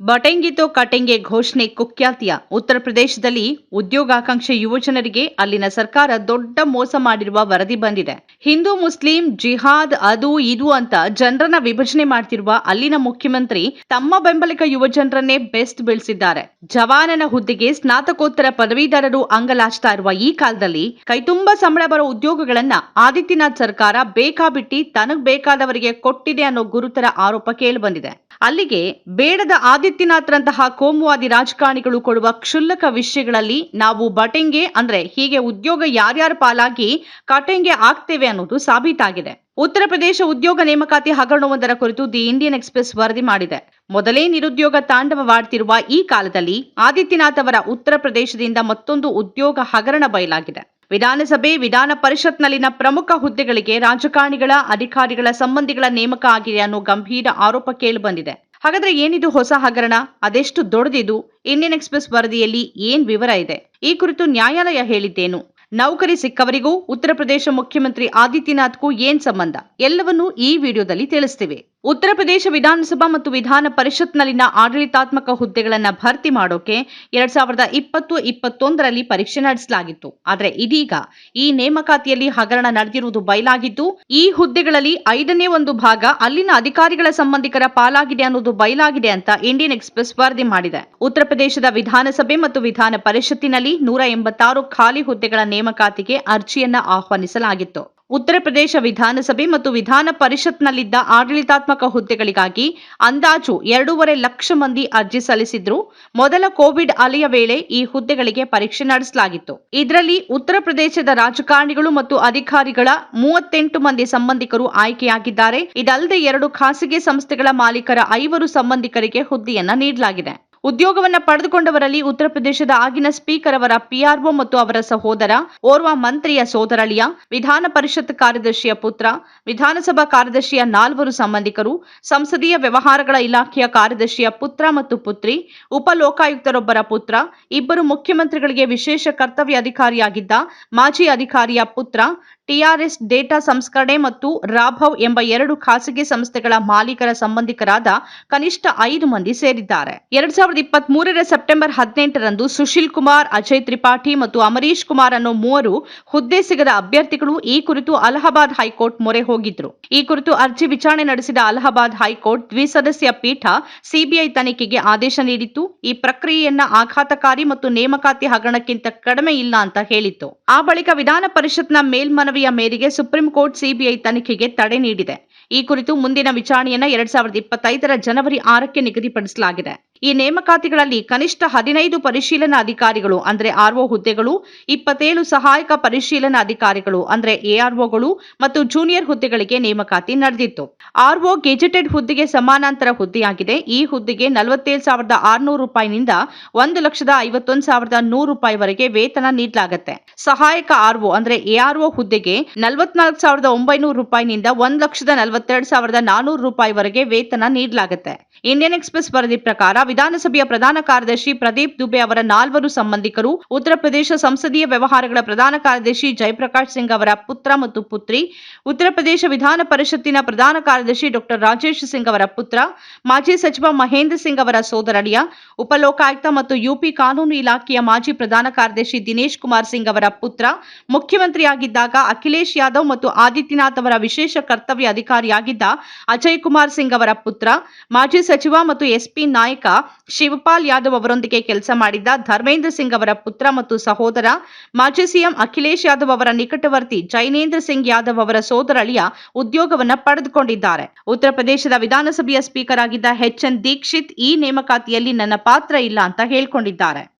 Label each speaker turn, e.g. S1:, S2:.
S1: ಬಟೆಂಗಿ ತೋ ಕಟೆಂಗೆ ಘೋಷಣೆ ಕುಖ್ಯಾತಿಯ. ಉತ್ತರ ಪ್ರದೇಶದಲ್ಲಿ ಉದ್ಯೋಗಾಕಾಂಕ್ಷಿ ಯುವಜನರಿಗೆ ಅಲ್ಲಿನ ಸರ್ಕಾರ ದೊಡ್ಡ ಮೋಸ ಮಾಡಿರುವ ವರದಿ ಬಂದಿದೆ. ಹಿಂದೂ ಮುಸ್ಲಿಂ, ಜಿಹಾದ್, ಅದು, ಇದು ಅಂತ ಜನರನ್ನ ವಿಭಜನೆ ಮಾಡ್ತಿರುವ ಅಲ್ಲಿನ ಮುಖ್ಯಮಂತ್ರಿ ತಮ್ಮ ಬೆಂಬಲಿಗ ಯುವಜನರನ್ನೇ ಬೆಸ್ಟ್ ಬೆಳೆಸಿದ್ದಾರೆ. ಜವಾನನ ಹುದ್ದೆಗೆ ಸ್ನಾತಕೋತ್ತರ ಪದವೀಧರರು ಅಂಗಲಾಚ್ತಾ ಇರುವ ಈ ಕಾಲದಲ್ಲಿ ಕೈತುಂಬ ಸಂಬಳ ಬರೋ ಉದ್ಯೋಗಗಳನ್ನ ಆದಿತ್ಯನಾಥ್ ಸರ್ಕಾರ ಬೇಕಾಬಿಟ್ಟಿ ತನಗ್ ಬೇಕಾದವರಿಗೆ ಕೊಟ್ಟಿದೆ ಅನ್ನೋ ಗುರುತರ ಆರೋಪ ಕೇಳಿಬಂದಿದೆ ಅಲ್ಲಿಗೆ ಬೇಡದ ಆದಿತ್ಯನಾಥ್ರಂತಹ ಕೋಮುವಾದಿ ರಾಜಕಾರಣಿಗಳು ಕೊಡುವ ಕ್ಷುಲ್ಲಕ ವಿಷಯಗಳಲ್ಲಿ ನಾವು ಬಟೆಂಗೆ ಅಂದ್ರೆ ಹೀಗೆ ಉದ್ಯೋಗ ಯಾರ್ಯಾರ ಪಾಲಾಗಿ ಕಟೆಂಗೆ ಆಗ್ತೇವೆ ಅನ್ನೋದು ಸಾಬೀತಾಗಿದೆ. ಉತ್ತರ ಪ್ರದೇಶ ಉದ್ಯೋಗ ನೇಮಕಾತಿ ಹಗರಣವೊಂದರ ಕುರಿತು ದಿ ಇಂಡಿಯನ್ ಎಕ್ಸ್ಪ್ರೆಸ್ ವರದಿ ಮಾಡಿದೆ. ಮೊದಲೇ ನಿರುದ್ಯೋಗ ತಾಂಡವವಾಡ್ತಿರುವ ಈ ಕಾಲದಲ್ಲಿ ಆದಿತ್ಯನಾಥ್ ಅವರ ಉತ್ತರ ಪ್ರದೇಶದಿಂದ ಮತ್ತೊಂದು ಉದ್ಯೋಗ ಹಗರಣ ಬಯಲಾಗಿದೆ. ವಿಧಾನಸಭೆ, ವಿಧಾನ ಪರಿಷತ್ನಲ್ಲಿನ ಪ್ರಮುಖ ಹುದ್ದೆಗಳಿಗೆ ರಾಜಕಾರಣಿಗಳ, ಅಧಿಕಾರಿಗಳ ಸಂಬಂಧಿಗಳ ನೇಮಕ ಆಗಿದೆ ಅನ್ನೋ ಗಂಭೀರ ಆರೋಪ ಕೇಳಿಬಂದಿದೆ ಹಾಗಾದ್ರೆ ಏನಿದು ಹೊಸ ಹಗರಣ? ಅದೆಷ್ಟು ದೊಡ್ಡದಿದು? ಇಂಡಿಯನ್ ಎಕ್ಸ್ಪ್ರೆಸ್ ವರದಿಯಲ್ಲಿ ಏನ್ ವಿವರ ಇದೆ? ಈ ಕುರಿತು ನ್ಯಾಯಾಲಯ ಹೇಳಿದ್ದೇನು. ನೌಕರಿ ಸಿಕ್ಕವರಿಗೂ ಉತ್ತರ ಪ್ರದೇಶ ಮುಖ್ಯಮಂತ್ರಿ ಆದಿತ್ಯನಾಥ್ಗೂ ಏನ್ ಸಂಬಂಧ? ಎಲ್ಲವನ್ನೂ ಈ ವಿಡಿಯೋದಲ್ಲಿ ತಿಳಿಸ್ತೀವಿ. ಉತ್ತರ ಪ್ರದೇಶ ವಿಧಾನಸಭಾ ಮತ್ತು ವಿಧಾನ ಪರಿಷತ್ನಲ್ಲಿನ ಆಡಳಿತಾತ್ಮಕ ಹುದ್ದೆಗಳನ್ನು ಭರ್ತಿ ಮಾಡೋಕೆ ಎರಡ್ ಸಾವಿರದ ಇಪ್ಪತ್ತು, ಇಪ್ಪತ್ತೊಂದರಲ್ಲಿ ಪರೀಕ್ಷೆ ನಡೆಸಲಾಗಿತ್ತು. ಆದರೆ ಇದೀಗ ಈ ನೇಮಕಾತಿಯಲ್ಲಿ ಹಗರಣ ನಡೆದಿರುವುದು ಬಯಲಾಗಿದ್ದು, ಈ ಹುದ್ದೆಗಳಲ್ಲಿ ಐದನೇ ಒಂದು ಭಾಗ ಅಲ್ಲಿನ ಅಧಿಕಾರಿಗಳ ಸಂಬಂಧಿಕರ ಪಾಲಾಗಿದೆ ಅನ್ನೋದು ಬಯಲಾಗಿದೆ ಅಂತ ಇಂಡಿಯನ್ ಎಕ್ಸ್ಪ್ರೆಸ್ ವರದಿ ಮಾಡಿದೆ. ಉತ್ತರ ಪ್ರದೇಶದ ವಿಧಾನಸಭೆ ಮತ್ತು ವಿಧಾನ ಪರಿಷತ್ತಿನಲ್ಲಿ ನೂರ ಎಂಬತ್ತಾರು ಖಾಲಿ ಹುದ್ದೆಗಳ ನೇಮಕಾತಿಗೆ ಅರ್ಜಿಯನ್ನ ಆಹ್ವಾನಿಸಲಾಗಿತ್ತು. ಉತ್ತರ ಪ್ರದೇಶ ವಿಧಾನಸಭೆ ಮತ್ತು ವಿಧಾನ ಪರಿಷತ್ನಲ್ಲಿದ್ದ ಆಡಳಿತಾತ್ಮಕ ಹುದ್ದೆಗಳಿಗಾಗಿ ಅಂದಾಜು ಎರಡೂವರೆ ಲಕ್ಷ ಮಂದಿ ಅರ್ಜಿ ಸಲ್ಲಿಸಿದ್ರು. ಮೊದಲ ಕೋವಿಡ್ ಅಲೆಯ ವೇಳೆ ಈ ಹುದ್ದೆಗಳಿಗೆ ಪರೀಕ್ಷೆ ನಡೆಸಲಾಗಿತ್ತು. ಇದರಲ್ಲಿ ಉತ್ತರ ಪ್ರದೇಶದ ರಾಜಕಾರಣಿಗಳು ಮತ್ತು ಅಧಿಕಾರಿಗಳ ಮೂವತ್ತೆಂಟು ಮಂದಿ ಸಂಬಂಧಿಕರು ಆಯ್ಕೆಯಾಗಿದ್ದಾರೆ. ಇದಲ್ಲದೆ ಎರಡು ಖಾಸಗಿ ಸಂಸ್ಥೆಗಳ ಮಾಲೀಕರ ಐವರು ಸಂಬಂಧಿಕರಿಗೆ ಹುದ್ದೆಯನ್ನ ನೀಡಲಾಗಿದೆ. ಉದ್ಯೋಗವನ್ನ ಪಡೆದುಕೊಂಡವರಲ್ಲಿ ಉತ್ತರ ಪ್ರದೇಶದ ಆಗಿನ ಸ್ಪೀಕರ್ ಅವರ ಪಿಆರ್ಒ ಮತ್ತು ಅವರ ಸಹೋದರ, ಓರ್ವ ಮಂತ್ರಿಯ ಸೋದರಳಿಯ, ವಿಧಾನ ಪರಿಷತ್ ಕಾರ್ಯದರ್ಶಿಯ ಪುತ್ರ, ವಿಧಾನಸಭಾ ಕಾರ್ಯದರ್ಶಿಯ ನಾಲ್ವರು ಸಂಬಂಧಿಕರು, ಸಂಸದೀಯ ವ್ಯವಹಾರಗಳ ಇಲಾಖೆಯ ಕಾರ್ಯದರ್ಶಿಯ ಪುತ್ರ ಮತ್ತು ಪುತ್ರಿ ಉಪ ಲೋಕಾಯುಕ್ತರೊಬ್ಬರ ಪುತ್ರ, ಇಬ್ಬರು ಮುಖ್ಯಮಂತ್ರಿಗಳಿಗೆ ವಿಶೇಷ ಕರ್ತವ್ಯ ಅಧಿಕಾರಿಯಾಗಿದ್ದ ಮಾಜಿ ಅಧಿಕಾರಿಯ ಪುತ್ರ ಟಿಆರ್ಎಸ್ ಡೇಟಾ ಸಂಸ್ಕರಣೆ ಮತ್ತು ರಾಭವ್ ಎಂಬ ಎರಡು ಖಾಸಗಿ ಸಂಸ್ಥೆಗಳ ಮಾಲೀಕರ ಸಂಬಂಧಿಕರಾದ ಕನಿಷ್ಠ ಐದು ಮಂದಿ ಸೇರಿದ್ದಾರೆ. ಎರಡ್ ಸಾವಿರದ ಇಪ್ಪತ್ತ್ ಮೂರರ ಸೆಪ್ಟೆಂಬರ್ ಹದಿನೆಂಟರಂದು ಸುಶೀಲ್ ಕುಮಾರ್, ಅಜಯ್ ತ್ರಿಪಾಠಿ ಮತ್ತು ಅಮರೀಶ್ ಕುಮಾರ್ ಅನ್ನೋ ಮೂವರು ಹುದ್ದೆ ಸಿಗದ ಅಭ್ಯರ್ಥಿಗಳು ಈ ಕುರಿತು ಅಲಹಾಬಾದ್ ಹೈಕೋರ್ಟ್ ಮೊರೆ ಹೋಗಿದ್ರು. ಈ ಕುರಿತು ಅರ್ಜಿ ವಿಚಾರಣೆ ನಡೆಸಿದ ಅಲಹಾಬಾದ್ ಹೈಕೋರ್ಟ್ ದ್ವಿಸದಸ್ಯ ಪೀಠ ಸಿಬಿಐ ತನಿಖೆಗೆ ಆದೇಶ ನೀಡಿತ್ತು. ಈ ಪ್ರಕ್ರಿಯೆಯನ್ನ ಆಘಾತಕಾರಿ ಮತ್ತು ನೇಮಕಾತಿ ಹಗರಣಕ್ಕಿಂತ ಕಡಿಮೆ ಇಲ್ಲ ಅಂತ ಹೇಳಿತ್ತು. ಆ ಬಳಿಕ ವಿಧಾನ ಪರಿಷತ್ನ ಮೇಲ್ಮನವಿ ಮೇರೆಗೆ ಸುಪ್ರೀಂ ಕೋರ್ಟ್ ಸಿಬಿಐ ತನಿಖೆಗೆ ತಡೆ ನೀಡಿದೆ. ಈ ಕುರಿತು ಮುಂದಿನ ವಿಚಾರಣೆಯನ್ನ ಎರಡ್ ಸಾವಿರದ ಇಪ್ಪತ್ತೈದರ ಜನವರಿ ಆರಕ್ಕೆ ನಿಗದಿಪಡಿಸಲಾಗಿದೆ. ಈ ನೇಮಕಾತಿಗಳಲ್ಲಿ ಕನಿಷ್ಠ ಹದಿನೈದು ಪರಿಶೀಲನಾ ಅಧಿಕಾರಿಗಳು, ಅಂದರೆ ಆರ್ಒ ಹುದ್ದೆಗಳು, ಇಪ್ಪತ್ತೇಳು ಸಹಾಯಕ ಪರಿಶೀಲನಾ ಅಧಿಕಾರಿಗಳು, ಅಂದರೆ ಎಆರ್ಒಗಳು ಮತ್ತು ಜೂನಿಯರ್ ಹುದ್ದೆಗಳಿಗೆ ನೇಮಕಾತಿ ನಡೆದಿತ್ತು. ಆರ್ಒ ಗೆಜೆಟೆಡ್ ಹುದ್ದೆಗೆ ಸಮಾನಾಂತರ ಹುದ್ದೆಯಾಗಿದೆ. ಈ ಹುದ್ದೆಗೆ ನಲವತ್ತೇಳು ಸಾವಿರದ ಆರುನೂರು ರೂಪಾಯಿನಿಂದ ಒಂದು ಲಕ್ಷದ ಐವತ್ತೊಂದು ಸಾವಿರದ ನೂರು ರೂಪಾಯಿವರೆಗೆ ವೇತನ ನೀಡಲಾಗುತ್ತೆ. ಸಹಾಯಕ ಆರ್ಒ, ಅಂದ್ರೆ ಎಆರ್ಒ ಹುದ್ದೆಗೆ ನಲವತ್ನಾಲ್ಕು ಸಾವಿರದ ಒಂಬೈನೂರು ರೂಪಾಯಿನಿಂದ ಒಂದು ಲಕ್ಷದ ನಲವತ್ತೆರಡು ಸಾವಿರದ ನಾನೂರು ರೂಪಾಯಿವರೆಗೆ ವೇತನ ನೀಡಲಾಗುತ್ತೆ. ಇಂಡಿಯನ್ ಎಕ್ಸ್ಪ್ರೆಸ್ ವರದಿ ಪ್ರಕಾರ ವಿಧಾನಸಭೆಯ ಪ್ರಧಾನ ಕಾರ್ಯದರ್ಶಿ ಪ್ರದೀಪ್ ದುಬೆ ಅವರ ನಾಲ್ವರು ಸಂಬಂಧಿಕರು, ಉತ್ತರ ಪ್ರದೇಶ ಸಂಸದೀಯ ವ್ಯವಹಾರಗಳ ಪ್ರಧಾನ ಕಾರ್ಯದರ್ಶಿ ಜಯಪ್ರಕಾಶ್ ಸಿಂಗ್ ಅವರ ಪುತ್ರ ಮತ್ತು ಪುತ್ರಿ, ಉತ್ತರ ಪ್ರದೇಶ ವಿಧಾನ ಪರಿಷತ್ತಿನ ಪ್ರಧಾನ ಕಾರ್ಯದರ್ಶಿ ಡಾಕ್ಟರ್ ರಾಜೇಶ್ ಸಿಂಗ್ ಅವರ ಪುತ್ರ, ಮಾಜಿ ಸಚಿವ ಮಹೇಂದ್ರ ಸಿಂಗ್ ಅವರ ಸೋದರಳಿಯ ಉಪಲೋಕಾಯುಕ್ತ ಮತ್ತು ಯುಪಿ ಕಾನೂನು ಇಲಾಖೆಯ ಮಾಜಿ ಪ್ರಧಾನ ಕಾರ್ಯದರ್ಶಿ ದಿನೇಶ್ ಕುಮಾರ್ ಸಿಂಗ್ ಅವರ ಪುತ್ರ, ಮುಖ್ಯಮಂತ್ರಿಯಾಗಿದ್ದಾಗ ಅಖಿಲೇಶ್ ಯಾದವ್ ಮತ್ತು ಆದಿತ್ಯನಾಥ್ ಅವರ ವಿಶೇಷ ಕರ್ತವ್ಯ ಅಧಿಕಾರಿಯಾಗಿದ್ದ ಅಜಯ್ ಕುಮಾರ್ ಸಿಂಗ್ ಅವರ ಪುತ್ರ, ಮಾಜಿ ಸಚಿವ ಮತ್ತು ಎಸ್ಪಿ ನಾಯಕ ಶಿವಪಾಲ್ ಯಾದವ್ ಅವರೊಂದಿಗೆ ಕೆಲಸ ಮಾಡಿದ್ದ ಧರ್ಮೇಂದ್ರ ಸಿಂಗ್ ಅವರ ಪುತ್ರ ಮತ್ತು ಸಹೋದರ, ಮಾಜಿ ಸಿಎಂ ಅಖಿಲೇಶ್ ಯಾದವ್ ಅವರ ನಿಕಟವರ್ತಿ ಜೈನೇಂದ್ರ ಸಿಂಗ್ ಯಾದವ್ ಅವರ ಸೋದರಳಿಯ ಉದ್ಯೋಗವನ್ನ ಪಡೆದುಕೊಂಡಿದ್ದಾರೆ. ಉತ್ತರ ಪ್ರದೇಶದ ವಿಧಾನಸಭೆಯ ಸ್ಪೀಕರ್ ಆಗಿದ್ದ ಎಚ್ ಎನ್ ದೀಕ್ಷಿತ್ ಈ ನೇಮಕಾತಿಯಲ್ಲಿ ನನ್ನ ಪಾತ್ರ ಇಲ್ಲ ಅಂತ ಹೇಳ್ಕೊಂಡಿದ್ದಾರೆ.